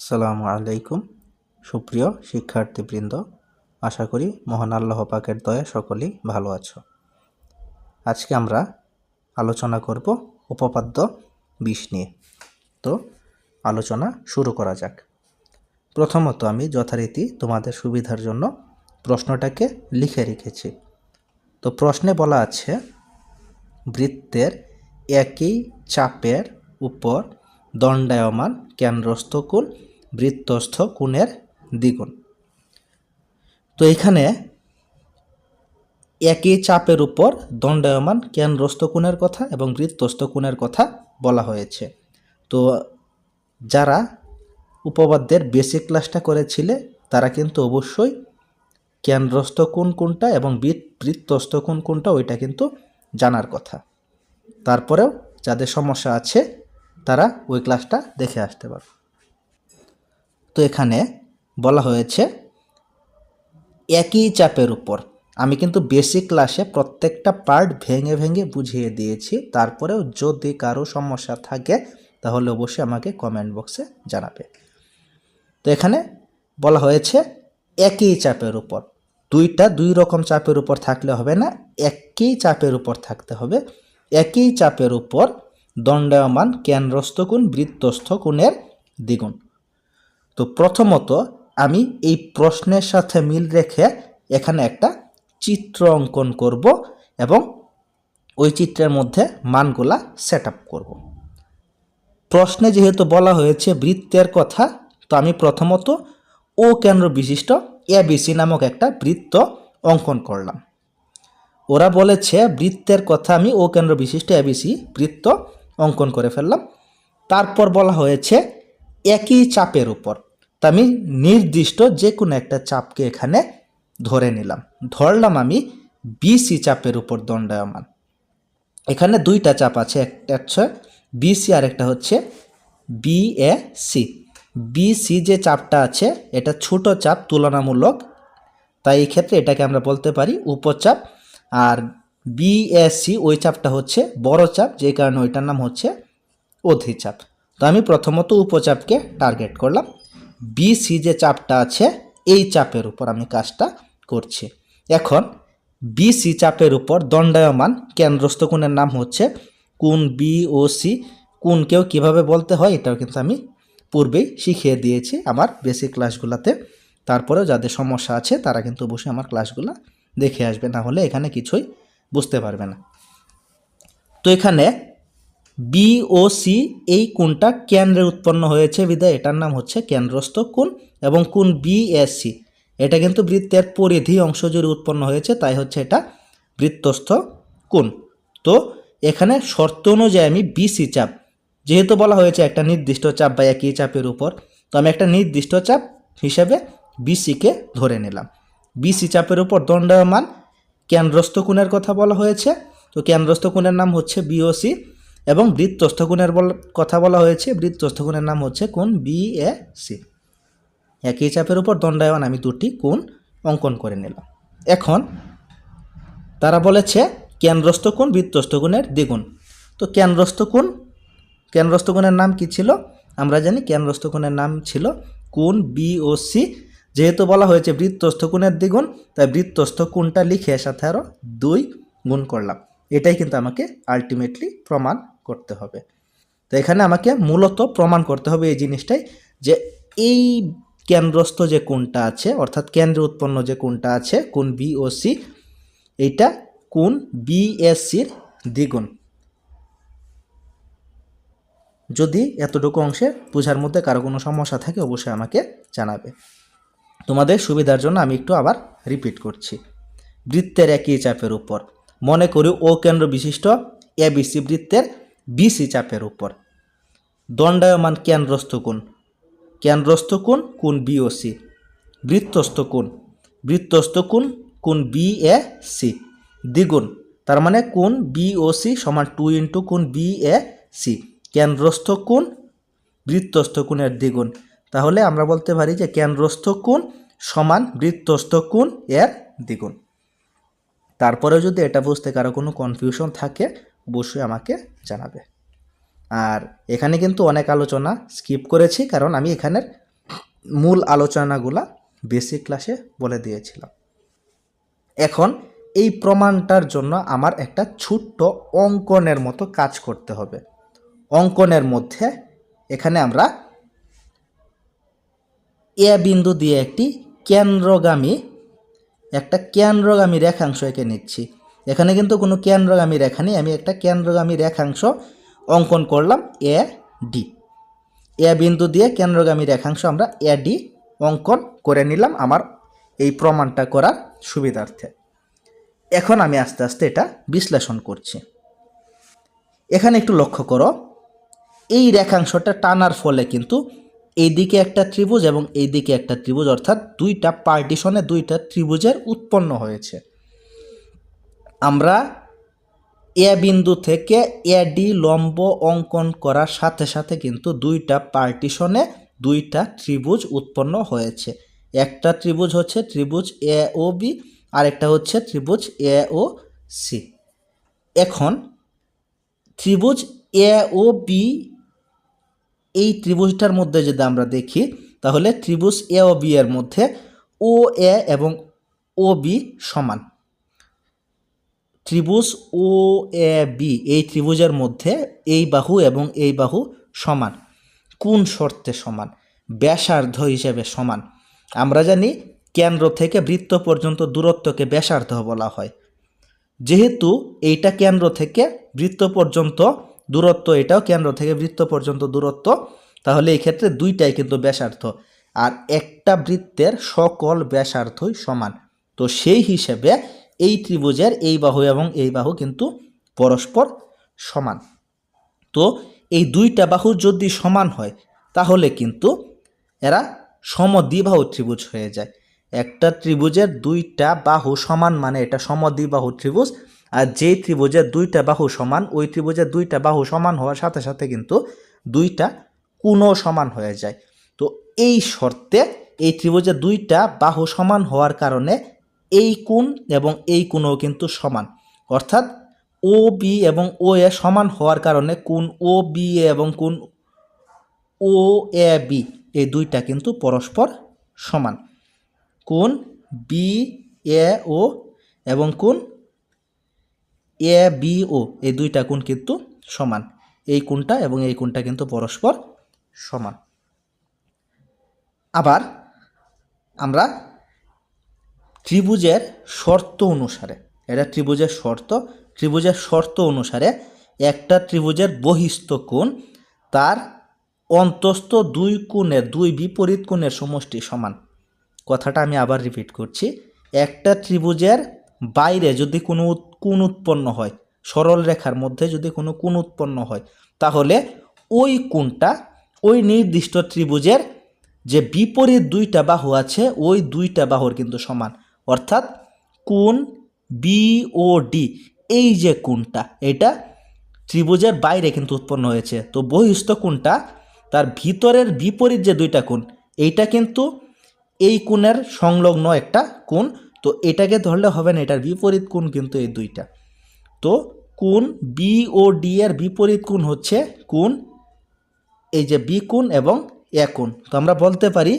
আসসালামু আলাইকুম। সুপ্রিয় শিক্ষার্থীবৃন্দ, আশা করি মহান আল্লাহ পাকের দয়া সকলেই ভালো আছো। আজকে আমরা আলোচনা করব উপপাদ্য বিষ নিয়ে। তো আলোচনা শুরু করা যাক। প্রথমত আমি যথারীতি তোমাদের সুবিধার জন্য প্রশ্নটাকে লিখে রেখেছি। তো প্রশ্নে বলা আছে, বৃত্তের একই চাপের উপর দণ্ডায়মান কেন্দ্রস্থ কোণ বৃত্তস্থ কোণের দ্বিগুণ। তো এখানে একই চাপের উপর দণ্ডায়মান কেন্দ্রস্থ কোণের কথা এবং বৃত্তস্থ কোণের কথা বলা হয়েছে। তো যারা উপপাদ্যের বেসিক ক্লাসটা করেছিলে, তারা কিন্তু অবশ্যই কেন্দ্রস্থ কোণ কোনটা এবং বৃত্ত বৃত্তস্থ কোণ কোনটা ওইটা কিন্তু জানার কথা। তারপরেও যাদের সমস্যা আছে, তারা ওই ক্লাসটা দেখে আসতে পারবে তো এখানে বলা হয়েছে একই চাপের উপর। আমি কিন্তু বেসিক ক্লাসে প্রত্যেকটা পার্ট ভেঙে ভেঙে বুঝিয়ে দিয়েছি। তারপরেও যদি কারও সমস্যা থাকে, তাহলে অবশ্যই আমাকে কমেন্ট বক্সে জানাবে। তো এখানে বলা হয়েছে একই চাপের উপর। দুইটা দুই রকম চাপের উপর থাকলে হবে না, একই চাপের উপর থাকতে হবে। একই চাপের উপর দণ্ডায়মান কেন্দ্রস্থ কোণ, বৃত্তস্থ কোণের দ্বিগুণ। তো প্রথমত আমি এই প্রশ্নের সাথে মিল রেখে এখানে একটা চিত্র অঙ্কন করব এবং ওই চিত্রের মধ্যে মানগুলা সেট আপ করব। প্রশ্নে যেহেতু বলা হয়েছে বৃত্তের কথা, তো আমি প্রথমত ও কেন্দ্র বিশিষ্ট এবিসি নামক একটা বৃত্ত অঙ্কন করলাম। ওরা বলেছে বৃত্তের কথা আমি ও কেন্দ্র বিশিষ্ট এবিসি বৃত্ত অঙ্কন করে ফেললাম। তারপর বলা হয়েছে একই চাপের উপর। তা আমি নির্দিষ্ট যে কোনো একটা চাপকে এখানে ধরে নিলাম। ধরলাম আমি বিসি চাপের উপর দণ্ডায়মান। এখানে দুইটা চাপ আছে, একটা হচ্ছে বিসি আর একটা হচ্ছে বিএসি বিসি যে চাপটা আছে, এটা ছোট চাপ, তুলনামূলক। তাই এই ক্ষেত্রে এটাকে আমরা বলতে পারি উপচাপ। আর বিএসসি ওই চাপটা হচ্ছে বড় চাপ, যে কারণে ওইটার নাম হচ্ছে অধিচাপ। তো আমি প্রথমত উপচাপকে টার্গেট করলাম। বিসি যে চাপটা আছে, এই চাপের উপর আমি কাজটা করছি। এখন বিসি চাপের উপর দণ্ডায়মান কেন্দ্রস্থ কোণের নাম হচ্ছে কোন বি ও সি কোনকেও কীভাবে বলতে হয়, এটাও কিন্তু আমি পূর্বেই শিখিয়ে দিয়েছি আমার বেসিক ক্লাসগুলোতে তারপরেও যাদের সমস্যা আছে, তারা কিন্তু অবশ্যই আমার ক্লাসগুলো দেখে আসবে, না হলে এখানে কিছুই বুঝতে পারবে না। তো এখানে বি ও সি এই কোণটা কেন্দ্রে উৎপন্ন হয়েছে, বিধায় এটার নাম হচ্ছে কেন্দ্রস্থ কোণ এবং কোণ বিএসসি এটা কিন্তু বৃত্তের পরিধি অংশ জুড়ে উৎপন্ন হয়েছে, তাই হচ্ছে এটা বৃত্তস্থ কোণ। তো এখানে শর্ত অনুযায়ী আমি বিসি চাপ, যেহেতু বলা হয়েছে একটা নির্দিষ্ট চাপ বা একই চাপের উপর, তো আমি একটা নির্দিষ্ট চাপ হিসেবে বিসিকে ধরে নিলাম। বিসি চাপের উপর দণ্ডায়মান কেন্দ্রস্থ কোণের কথা বলা হয়েছে, তো কেন্দ্রস্থ কোণের নাম হচ্ছে বিওসি এবং বৃত্তস্থ কোণের বল- কথা বলা হয়েছে। বৃত্তস্থ কোণের নাম হচ্ছে কোন বি এ সি একই চাপের উপর দণ্ডায়মান আমি দুটি কোণ অঙ্কন করে নিলাম। এখন তারা বলেছে কেন্দ্রস্থ কোণ বৃত্তস্থ কোণের দ্বিগুণ। তো কেন্দ্রস্থ কোণ কেন্দ্রস্থ কোণের নাম কি ছিল? আমরা জানি কেন্দ্রস্থ কোণের নাম ছিল কোণ বি ও সি যেহেতু বলা হয়েছে বৃত্তস্থ কোণের দ্বিগুণ, তাই বৃত্তস্থ কোণটা লিখে সাথে আরও দুই গুণ করলাম। এটাই কিন্তু আমাকে আলটিমেটলি প্রমাণ করতে হবে। তো এখানে আমাকে মূলত প্রমাণ করতে হবে এই জিনিসটাই যে এই কেন্দ্রস্থ যে কোণটা আছে, অর্থাৎ কেন্দ্রে উৎপন্ন যে কোণটা আছে কোন বি ও সি এইটা কোণ বিএসসির দ্বিগুণ। যদি এতটুকু অংশে বোঝার মধ্যে কারও কোনো সমস্যা থাকে, অবশ্যই আমাকে জানাবে। তোমাদের সুবিধার জন্য আমি একটু আবার রিপিট করছি। বৃত্তের একই চাপের উপর। মনে করি ও কেন্দ্র বিশিষ্ট এবিসি বৃত্তের বিসি চাপের উপর। দণ্ডায়মান কেন্দ্রস্থ কোণ? কেন্দ্রস্থ কোণ কোণ বিওসি বৃত্তস্থ কোণ? বৃত্তস্থ কোণ কোণ বি এ সি দ্বিগুণ, তার মানে কোণ বিওসি সমান টু ইন্টু কোণ বি এ সি কেন্দ্রস্থ কোণ, বৃত্তস্থ কোণের দ্বিগুণ। তাহলে আমরা বলতে পারি যে কেন্দ্রস্থ কোণ সমান বৃত্তস্থ কোণ এর দ্বিগুণ। তারপরেও যদি এটা বুঝতে কারও কোনো কনফিউশন থাকে অবশ্যই আমাকে জানাবে। আর এখানে কিন্তু অনেক আলোচনা স্কিপ করেছি, কারণ আমি এখানের মূল আলোচনাগুলা বেসিক ক্লাসে বলে দিয়েছিলাম। এখন এই প্রমাণটার জন্য আমার একটা ছোট্ট অঙ্কনের মতো কাজ করতে হবে। অঙ্কনের মধ্যে এখানে আমরা এ বিন্দু দিয়ে একটি কেন্দ্রগামী, একটা কেন্দ্রগামী রেখাংশ এঁকে নিচ্ছি। এখানে কিন্তু কোনো কেন্দ্রগামী রেখা নেই। আমি একটা কেন্দ্রগামী রেখাংশ অঙ্কন করলাম, এ, ডি। এ বিন্দু দিয়ে কেন্দ্রগামী রেখাংশ আমরা এ, ডি অঙ্কন করে নিলাম আমার এই প্রমাণটা করার সুবিধার্থে। এখন আমি আস্তে আস্তে এটা বিশ্লেষণ করছি। এখানে একটু লক্ষ্য করো, এই রেখাংশটা টানার ফলে কিন্তু এইদিকে একটা ত্রিভুজ এবং এইদিকে একটা ত্রিভুজ, অর্থাৎ দুইটা পার্টিশনে দুইটা ত্রিভুজের উৎপন্ন হয়েছে। আমরা এ বিন্দু থেকে এ ডি লম্ব অঙ্কন করার সাথে সাথে কিন্তু দুইটা পার্টিশনে দুইটা ত্রিভুজ উৎপন্ন হয়েছে। একটা ত্রিভুজ হচ্ছে ত্রিভুজ এ ও বি, আরেকটা হচ্ছে ত্রিভুজ এ ও সি। এখন ত্রিভুজ এ ও বি, এই ত্রিভুজটার মধ্যে যদি আমরা দেখি, তাহলে ত্রিভুজ এ ও বি এর মধ্যে ও এ এবং ও বি সমান। ত্রিভুজ ও এ, বি, এই ত্রিভুজের মধ্যে এই বাহু এবং এই বাহু সমান। কোন শর্তে সমান? ব্যাসার্ধ হিসেবে সমান। আমরা জানি কেন্দ্র থেকে বৃত্ত পর্যন্ত দূরত্বকে ব্যাসার্ধ বলা হয়। যেহেতু এইটা কেন্দ্র থেকে বৃত্ত পর্যন্ত দূরত্ব, এটাও কেন্দ্র থেকে বৃত্ত পর্যন্ত দূরত্ব, তাহলে এই ক্ষেত্রে দুইটাই কিন্তু ব্যাসার্ধ। আর একটা বৃত্তের সকল ব্যাসার্ধই সমান। তো সেই হিসেবে এই ত্রিভুজের এই বাহু এবং এই বাহু কিন্তু পরস্পর সমান। তো এই দুইটা বাহু যদি সমান হয়, তাহলে কিন্তু এরা সমদ্বিবাহু ত্রিভুজ হয়ে যায়। একটা ত্রিভুজের দুইটা বাহু সমান মানে এটা সমদ্বিবাহু ত্রিভুজ, আর যেই ত্রিভুজের দুইটা বাহু সমান, ওই ত্রিভুজের দুইটা বাহু সমান হওয়ার সাথে সাথে কিন্তু দুইটা কোণও সমান হয়ে যায়। তো এই শর্তে এই ত্রিভুজের দুইটা বাহু সমান হওয়ার কারণে এই কোণ এবং এই কোণও কিন্তু সমান। অর্থাৎ ও বি এবং ও এ সমান হওয়ার কারণে কোন ও বি এ এবং কোন ও এ বি এই দুইটা কিন্তু পরস্পর সমান। কোন বি এ ও এবং কোন এ বি ও এই দুইটা কোণ কিন্তু সমান। এই কোণটা এবং এই কোণটা কিন্তু পরস্পর সমান। আবার আমরা ত্রিভুজের শর্ত অনুসারে। এটা ত্রিভুজের শর্ত। ত্রিভুজের শর্ত অনুসারে একটা ত্রিভুজের বহিস্থ কোণ, তার অন্তস্থ দুই কোণের দুই বিপরীত কোণের সমষ্টি সমান। কথাটা আমি আবার রিপিট করছি। একটা ত্রিভুজের বাইরে যদি কোনো কোণ উৎপন্ন হয়, সরল রেখার মধ্যে যদি কোনো কোণ উৎপন্ন হয়, তাহলে ওই কোণটা, ওই নির্দিষ্ট ত্রিভুজের যে বিপরীত দুইটা বাহু আছে, ওই দুইটা বাহুর কিন্তু সমান। অর্থাৎ কোণ বি ও ডি এই যে কোণটা, এটা ত্রিভুজের বাইরে কিন্তু উৎপন্ন হয়েছে। তো বহিস্থ কোণটা, তার ভিতরের বিপরীত যে দুইটা কোণ, এইটা কিন্তু এই কোণের সংলগ্ন একটা কোণ, তো এটাকে ধরলে হবে না, এটার বিপরীত কোণ কিন্তু এই দুইটা। তো কোণ বি ও ডি এর বিপরীত কোণ হচ্ছে কোণ, এই যে বি কোণ এবং এ কোণ। তো আমরা বলতে পারি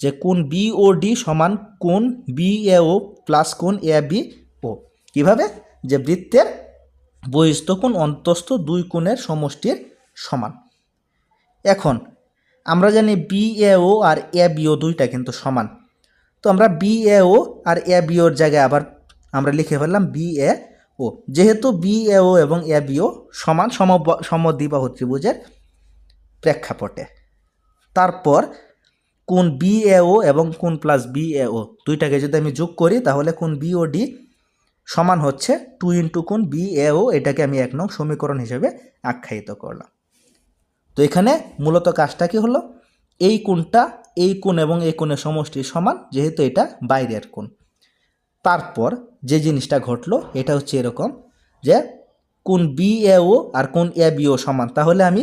যে কোন বি ও ডি সমান কোন বি এ ও প্লাস কোন এ বি ও কীভাবে? যে বৃত্তের বহিস্থ কোণ অন্তস্থ দুই কোণের সমষ্টির সমান। এখন আমরা জানি B A O R A B ও দুইটা কিন্তু সমান। তো আমরা B A O R A B ওর জায়গায় আবার আমরা লিখে ফেললাম বি এ ও যেহেতু বি এ ও এবং এ বি ও সমান সম সমদ্বিবাহু ত্রিভুজের প্রেক্ষাপটে। তারপর কোন বি এ ও এবং কোন প্লাস বি এ ও দুইটাকে যদি আমি যোগ করি, তাহলে কোন বি ও ডি সমান হচ্ছে টু ইন্টু কোন বি এ ও এটাকে আমি এক নং সমীকরণ হিসেবে আখ্যায়িত করলাম। তো এখানে মূলত কাজটা কি হলো? এই কোণটা এই কোণ এবং এই কোণের সমষ্টি সমান, যেহেতু এটা বাইরের কোণ। তারপর যে জিনিসটা ঘটলো, এটা হচ্ছে এরকম যে কোন বি এ ও আর কোন এ বি ও সমান। তাহলে আমি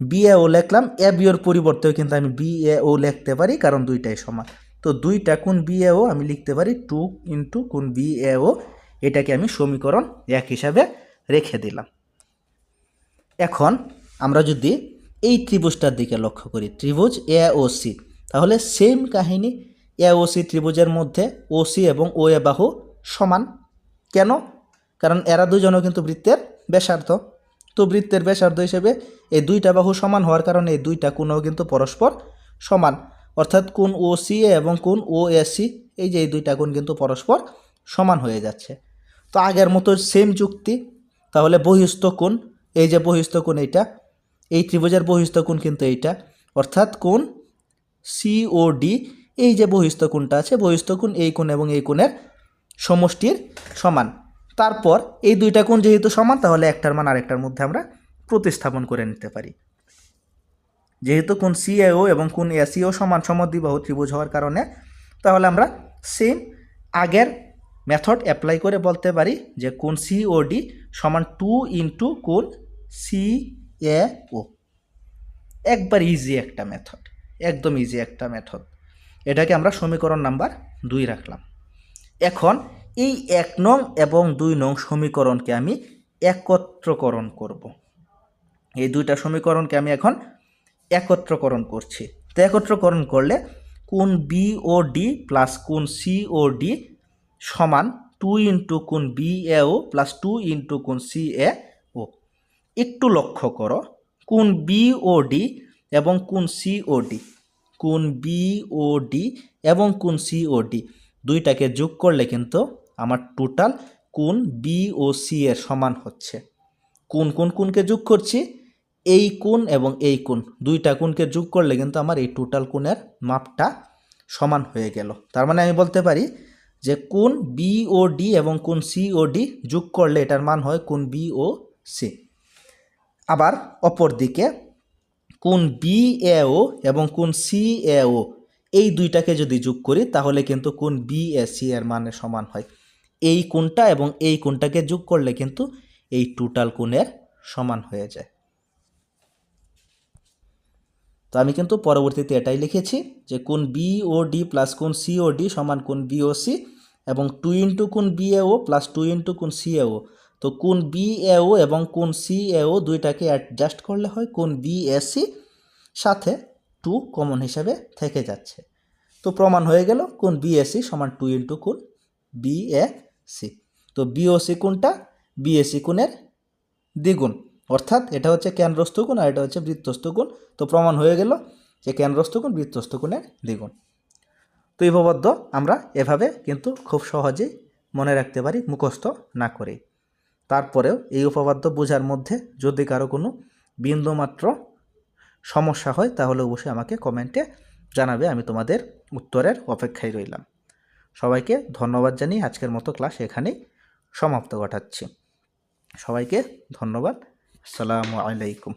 বি এ ও লিখলাম এ বি ওর পরিবর্তেও কিন্তু আমি বি এ ও লিখতে পারি, কারণ দুইটাই সমান। তো দুইটা কোন বি এ ও আমি লিখতে পারি টু ইন্টু কোন বি এ ও এটাকে আমি সমীকরণ এক হিসাবে রেখে দিলাম। এখন আমরা যদি এই ত্রিভুজটার দিকে লক্ষ্য করি, ত্রিভুজ এ ও সি তাহলে সেম কাহিনী এ ও সি ত্রিভুজের মধ্যে ও সি এবং ও এ বাহু সমান। কেন? কারণ এরা দুজনও কিন্তু বৃত্তের ব্যাসার্ধ। তো বৃত্তের ব্যাসার্ধ হিসেবে এই দুইটা বাহু সমান হওয়ার কারণে এই দুইটা কোণও কিন্তু পরস্পর সমান। অর্থাৎ কোণ ও সি এ এবং কোণ ও এই যে এই দুইটা কোণ কিন্তু পরস্পর সমান হয়ে যাচ্ছে। তো আগের মতো সেম যুক্তি, তাহলে বহিস্থ কোণ, এই যে বহিস্থ কোণ এইটা, এই ত্রিভুজের বহিস্থ কোণ কিন্তু এইটা। অর্থাৎ কোণ সিওডি এই যে বহিস্থ কোণটা আছে, বহিস্থ কোণ এই কোণ এবং এই কোণের সমষ্টির সমান। তারপর এই দুইটা কোণ যেহেতু সমান, তাহলে একটার মান আরেকটার মধ্যে আমরা প্রতিস্থাপন করে নিতে পারি। যেহেতু কোণ সিএও এবং কোণ এসিও সমান সমদ্বিবাহু ত্রিভুজ হওয়ার কারণে, তাহলে আমরা সেম আগের মেথড অ্যাপ্লাই করে বলতে পারি যে কোণ সিওডি সমান টু ইন্টু কোন সি এ ও একবার ইজি একটা মেথড একদম ইজি একটা মেথড এটাকে আমরা সমীকরণ নাম্বার দুই রাখলাম। এখন এই এক নং এবং দুই নং সমীকরণকে আমি একত্রকরণ করব। এই দুইটা সমীকরণকে আমি এখন একত্রকরণ করছি। তো একত্রকরণ করলে কোন বি ও ডি প্লাস কোন সি ও ডি সমান টু ইন্টু কোন B A O plus two into কোন সি এ ও একটু লক্ষ্য করো কোন বি ও ডি এবং কোন সি ও ডি কোন বি ও ডি এবং কোন সি ও ডি দুইটাকে যোগ করলে কিন্তু আমার টোটাল কোন বি ও সি এর সমান হচ্ছে। কোন কোন কোনকে যোগ করছি, এই কোণ এবং এই কোণ, দুইটা কোণকে যোগ করলে কিন্তু আমার এই টোটাল কোণের মাপটা সমান হয়ে গেল। তার মানে আমি বলতে পারি যে কোন বি ও ডি এবং কোন সি ও ডি যোগ করলে এটার মান হয় কোন বি ও সি আবার অপর দিকে কোন বি এ ও এবং কোন সি এ ও এই দুইটাকে যদি যোগ করি তাহলে কিন্তু কোন বি এ সি এর মানের সমান হয়। এই কোণটা এবং এই কোণটাকে যোগ করলে কিন্তু এই টোটাল কোণের সমান হয়ে যায়। তো আমি কিন্তু পরবর্তীতে এটাই লিখেছি যে কোন বি ও ডি প্লাস কোন সি ও ডি সমান কোন বি ও সি এবং টু ইন্টু কোন B A O plus two into কোন সি এ ও তো কোন বি এ ও এবং কোন সি এ ও দুইটাকে অ্যাডজাস্ট করলে হয় কোন বি এ সি সাথে টু কমন হিসাবে থেকে যাচ্ছে। তো প্রমাণ হয়ে গেল কোন বি এ সি সমান টু ইন্টু কোন বি এ সি। তো বি ও সি কোনটা? বি এ সি কোণের দ্বিগুণ। অর্থাৎ এটা হচ্ছে কেন্দ্রস্থ কোণ আর এটা হচ্ছে বৃত্তস্থ কোণ। তো প্রমাণ হয়ে গেল যে কেন্দ্রস্থ কোণ, বৃত্তস্থ কোণের দ্বিগুণ। তো এই আমরা এভাবে কিন্তু খুব সহজেই মনে রাখতে পারি, মুখস্থ না করে। তারপরেও এই উপপাদ্য বোঝার মধ্যে যদি কারও কোনো বিন্দুমাত্র সমস্যা হয়, তাহলে অবশ্যই আমাকে কমেন্টে জানাবে, আমি তোমাদের উত্তরের অপেক্ষায় রইলাম। সবাইকে ধন্যবাদ জানিয়ে আজকের মতো ক্লাস এখানেই সমাপ্ত ঘটাচ্ছি। সবাইকে ধন্যবাদ। আসসালামু আলাইকুম।